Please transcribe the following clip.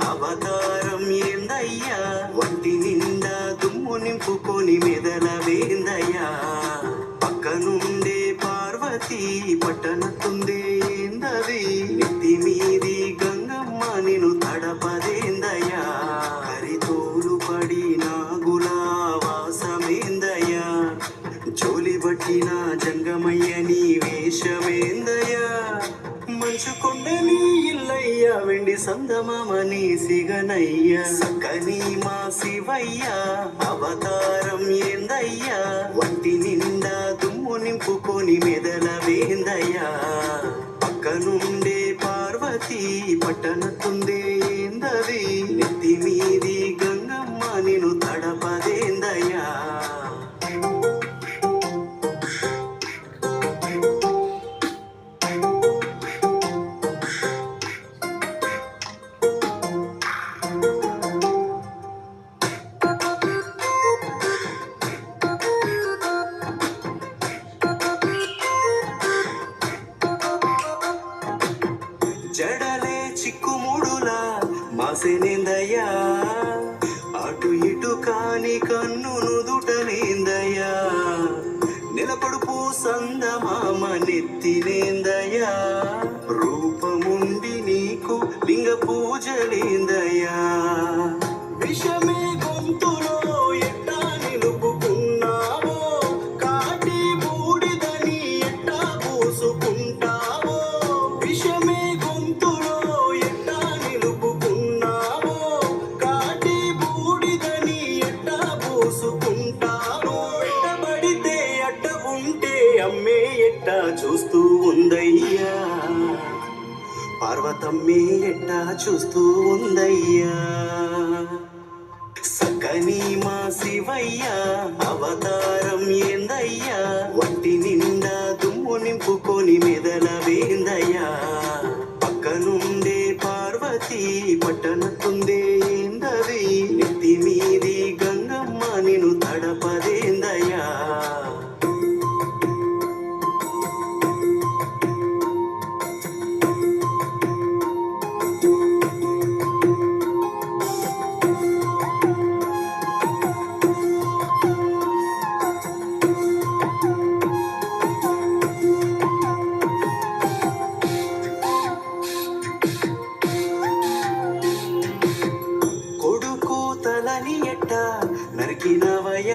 అవతారం ఏందయ్యా? వంటి నిండా దుమ్ము నింపుకొని మెదల పక్క పక్కనుండే పార్వతి పట్టణకుందే ఏందది? నెత్తి మీది గంగమ్మ నేను తడపదేందయ్యా. కరితోలు పడి నాగులా వాసమేందయ్యా జోలి పట్టిన జంగమయ్య నీ వేషమేందయ్యా. తలుచుకుండని ఇల్లయ్యా వెండి సందమామని సిగనయ్యా. సక్కని మా శివయ్య అవతారం ఏందయ్యా? వంటి నిండా దుమ్ము నింపుకొని మెదల వేందయ్యా. పక్కనుండే పార్వతి పట్టణతుందే ఏందది? నెత్తి మీది గంగమ్మ నేను తడప జడలే చిక్కుముడులా మాసెనేందయ్యా? అటు ఇటు కాని కన్ను నుదుటనేందయ్యా నిలపడుపు సందమామ నెత్తినేందయ్యా? రూపముండి నీకు లింగ పూజలేందయ్యా? విషమ ఎట్టా చూస్తూ ఉందయ్యా? పార్వతమ్మే ఎట్టా చూస్తూ ఉందయ్యా? సకని మా శివయ్య అవతారం ఏందయ్యా? వంటి నిండా దుమ్ము నింపుకొని మెదల వేందయ్యా? పక్కనుండే పార్వతి పట్టనట్టుందే ఏందది? నెత్తి మీది kilavaya